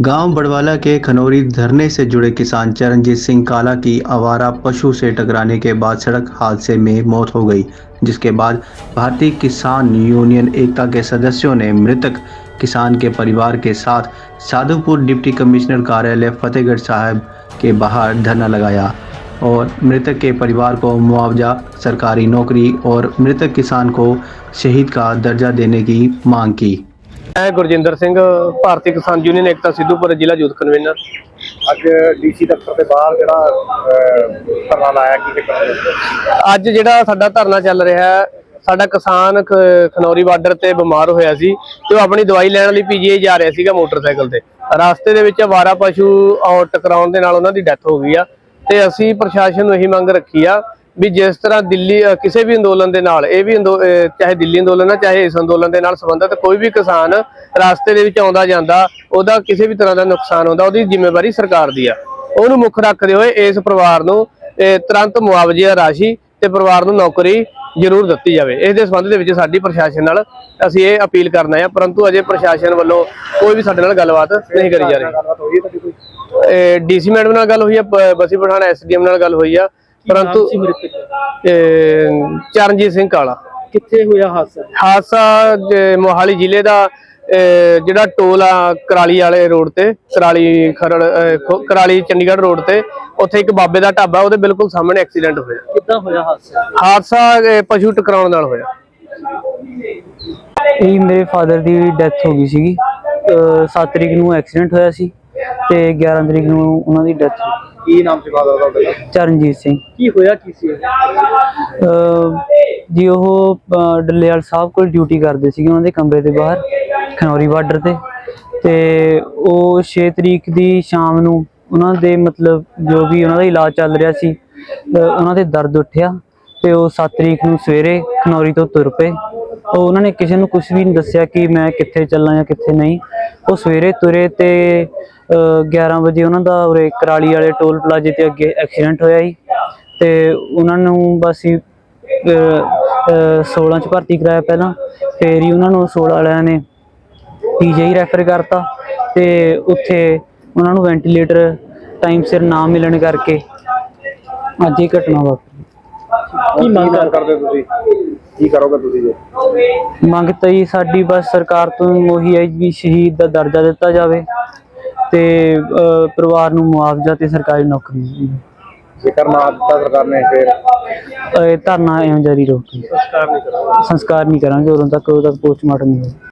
गाँव बड़वाला के खनौरी धरने से जुड़े किसान चरणजीत सिंह काला की आवारा पशु से टकराने के बाद सड़क हादसे में मौत हो गई, जिसके बाद भारतीय किसान यूनियन एकता के सदस्यों ने मृतक किसान के परिवार के साथ साधुपुर डिप्टी कमिश्नर कार्यालय फतेहगढ़ साहब के बाहर धरना लगाया और मृतक के परिवार को मुआवजा, सरकारी नौकरी और मृतक किसान को शहीद का दर्जा देने की मांग की। ਮੈਂ ਗੁਰਜਿੰਦਰ ਸਿੰਘ ਭਾਰਤੀ ਕਿਸਾਨ ਯੂਨੀਅਨ ਏਕਤਾ ਸਿੱਧੂਪੁਰ ਜ਼ਿਲ੍ਹਾ ਯੂਥ ਕਨਵੀਨਰ। ਅੱਜ ਡੀਸੀ ਦਫ਼ਤਰ ਦੇ ਬਾਹਰ ਜਿਹੜਾ ਧਰਨਾ ਲਾਇਆ ਕੀ ਅੱਜ ਜਿਹੜਾ ਸਾਡਾ ਧਰਨਾ ਚੱਲ ਰਿਹਾ ਹੈ ਸਾਡਾ ਕਿਸਾਨ ਖਨੌਰੀ ਬਾਰਡਰ ਤੇ ਬਿਮਾਰ ਹੋਇਆ ਸੀ ਤੇ ਉਹ ਆਪਣੀ ਦਵਾਈ ਲੈਣ ਲਈ ਪੀਜੀਆਈ ਜਾ ਰਿਹਾ ਸੀਗਾ ਮੋਟਰਸਾਈਕਲ ਤੇ। ਰਸਤੇ ਦੇ ਵਿੱਚ ਆਵਾਰਾ ਪਸ਼ੂ ਔਰ ਟਕਰਾਉਣ ਦੇ ਨਾਲ ਉਹਨਾਂ ਦੀ ਡੈਥ ਹੋ ਗਈ ਆ ਤੇ ਅਸੀਂ ਪ੍ਰਸ਼ਾਸਨ ਨੂੰ ਇਹੀ ਮੰਗ ਰੱਖੀ ਆ ਵੀ ਜਿਸ ਤਰ੍ਹਾਂ ਦਿੱਲੀ ਕਿਸੇ ਵੀ ਅੰਦੋਲਨ ਦੇ ਨਾਲ ਇਹ ਵੀ ਚਾਹੇ ਦਿੱਲੀ ਅੰਦੋਲਨ ਆ ਚਾਹੇ ਇਸ ਅੰਦੋਲਨ ਦੇ ਨਾਲ ਸੰਬੰਧਿਤ ਕੋਈ ਵੀ ਕਿਸਾਨ ਰਸਤੇ ਦੇ ਵਿੱਚ ਆਉਂਦਾ ਜਾਂਦਾ ਉਹਦਾ ਕਿਸੇ ਵੀ ਤਰ੍ਹਾਂ ਦਾ ਨੁਕਸਾਨ ਹੁੰਦਾ ਉਹਦੀ ਜ਼ਿੰਮੇਵਾਰੀ ਸਰਕਾਰ ਦੀ ਆ। ਉਹਨੂੰ ਮੁੱਖ ਰੱਖਦੇ ਹੋਏ ਇਸ ਪਰਿਵਾਰ ਨੂੰ ਤੁਰੰਤ ਮੁਆਵਜ਼ੇ ਰਾਸ਼ੀ ਤੇ ਪਰਿਵਾਰ ਨੂੰ ਨੌਕਰੀ ਜ਼ਰੂਰ ਦਿੱਤੀ ਜਾਵੇ। ਇਸ ਦੇ ਸੰਬੰਧ ਦੇ ਵਿੱਚ ਸਾਡੀ ਪ੍ਰਸ਼ਾਸਨ ਨਾਲ ਅਸੀਂ ਇਹ ਅਪੀਲ ਕਰਨਾ ਹੈ ਪਰੰਤੂ ਅਜੇ ਪ੍ਰਸ਼ਾਸਨ ਵੱਲੋਂ ਕੋਈ ਵੀ ਸਾਡੇ ਨਾਲ ਗੱਲਬਾਤ ਨਹੀਂ ਕਰੀ ਜਾ ਰਹੀ। ਹੈ ਡੀਸੀ ਮੈਡਮ ਨਾਲ ਗੱਲ ਹੋਈ ਆ ਪ- ਬਸੀ ਪਠਾਣਾ ਐਸਡੀਐਮ ਨਾਲ ਗੱਲ ਹੋਈ ਆ। ਪਰੰਤੂ ਇਹ ਚਰਨਜੀਤ ਸਿੰਘ ਕਾਲਾ। ਕਿੱਥੇ ਹੋਇਆ ਹਾਦਸਾ? ਹਾਦਸਾ ਜ- ਮੋਹਾਲੀ ਜ਼ਿਲ੍ਹੇ ਦਾ ਇਹ ਜਿਹੜਾ ਟੋਲ ਆ ਕਰਾਲੀ ਵਾਲੇ ਰੋਡ ਤੇ ਕਰਾਲੀ ਖਰੜ ਖੋ- ਕਰਾਲੀ ਚੰਡੀਗੜ੍ਹ ਰੋਡ ਤੇ ਉੱਥੇ ਇੱਕ ਬਾਬੇ ਦਾ ਢਾਬਾ ਉਹਦੇ ਬਿਲਕੁਲ ਸਾਹਮਣੇ ਐਕਸੀਡੈਂਟ ਹੋਇਆ। ਕਿੱਦਾਂ ਹੋਇਆ ਹਾਦਸਾ? ਹਾਦਸਾ ਇਹ ਪਸ਼ੂ ਟਕਰਾਉਣ ਨਾਲ ਹੋਇਆ। ਇਹ ਮੇਰੇ ਫਾਦਰ ਦੀ ਡੈਥ ਹੋ ਗਈ ਸੀਗੀ। 7 ਤਰੀਕ ਨੂੰ ਐਕਸੀਡੈਂਟ ਹੋਇਆ ਸੀ। ਤੇ 11 ਤਰੀਕ ਨੂੰ ਉਹਨਾਂ ਦੀ ਡੈਥ ਕੀ ਨਾਮ ਸੀ ਫਾਦਰ ਦਾ ਤੁਹਾਡਾ? ਚਰਨਜੀਤ ਸਿੰਘ। ਕੀ ਹੋਇਆ ਕੀ ਸੀ? ਅਹ ਜੀ ਉਹ ਅਹ ਡੱਲੇਵਾਲ ਸਾਹਿਬ ਕੋਲ ਡਿਊਟੀ ਕਰਦੇ ਸੀਗੇ ਉਹਨਾਂ ਦੇ ਕਮਰੇ ਦੇ ਬਾਹਰ ਖਨੌਰੀ ਬਾਰਡਰ ਤੇ। ਤੇ ਉਹ 6 ਤਰੀਕ ਦੀ ਸ਼ਾਮ ਨੂੰ ਉਹਨਾਂ ਦੇ ਮਤਲਬ ਜੋ ਵੀ ਉਹਨਾਂ ਦਾ ਇਲਾਜ ਚੱਲ ਰਿਹਾ ਸੀ ਅਹ ਉਹਨਾਂ ਦੇ ਦਰਦ ਉੱਠਿਆ ਤੇ ਉਹ 7 ਤਰੀਕ ਨੂੰ ਸਵੇਰੇ ਖਨੌਰੀ ਤੋਂ ਤੁਰ ਪਏ। ਉਹ ਉਹਨਾਂ ਨੇ ਕਿਸੇ ਨੂੰ ਕੁਝ ਵੀ ਨਹੀਂ ਦੱਸਿਆ ਕਿ ਮੈਂ ਕਿੱਥੇ ਚੱਲਾਂ ਜਾਂ ਕਿੱਥੇ ਨਹੀਂ। ਉਹ ਸਵੇਰੇ ਤੁਰੇ ਤੇ, ਅਹ 11 ਵਜੇ ਉਹਨਾਂ ਦਾ ਉਰੇ ਕਰਾਲੀ ਵਾਲੇ ਟੋਲ ਪਲਾਜ਼ੇ ਤੇ ਅੱਗੇ ਐਕਸੀਡੈਂਟ ਹੋਇਆ ਜੀ ਤੇ ਉਹਨਾਂ ਨੂੰ ਬਸ ਹੀ 16 ਚ ਭਰਤੀ ਕਰਾਇਆ ਪਹਿਲਾਂ। ਫੇਰ ਹੀ ਉਹਨਾਂ ਨੂੰ 16 ਵਾਲਿਆਂ ਨੇ ਪੀਜੀਆਈ ਰੈਫਰ ਕਰਤਾ ਤੇ ਉੱਥੇ ਉਹਨਾਂ ਨੂੰ ਵੈਂਟੀਲੇਟਰ ਟਾਈਮ ਸਿਰ ਨਾ ਮਿਲਣ ਕਰਕੇ ਅੱਜ ਇਹ ਘਟਨਾ ਵਾਪਰੀ। ਕੀ ਮੰਗ ਕਰਦੇ ਤੁਸੀਂ? ਕੀ ਕਰੋਗੇ ਤੁਸੀਂ ਜੀ? ਮੰਗ ਤਾਂ ਜੀ ਸਾਡੀ ਬਸ ਸਰਕਾਰ ਤੋਂ ਉਹੀ ਹੈ ਵੀ ਸ਼ਹੀਦ ਦਾ ਦਰਜਾ ਦਿੱਤਾ ਜਾਵੇ ਤੇ ਅਹ, ਪਰਿਵਾਰ ਨੂੰ ਮੁਆਵਜ਼ਾ ਤੇ ਸਰਕਾਰੀ ਨੌਕਰੀ ਜੇਕਰ ਨਾ ਦਿੱਤਾ ਸਰਕਾਰ ਨੇ ਫਿਰ? ਇਹ ਧਰਨਾ ਐਵੇਂ ਜਾਰੀ ਰਹੂਗੀ ਸੰਸਕਾਰ ਨਹੀਂ ਕਰਾਂਗੇ। ਉਦੋਂ ਤੱਕ ਉਦੋਂ ਤੱਕ ਪੋਸਟਮਾਰਟਮ ਨਹੀਂ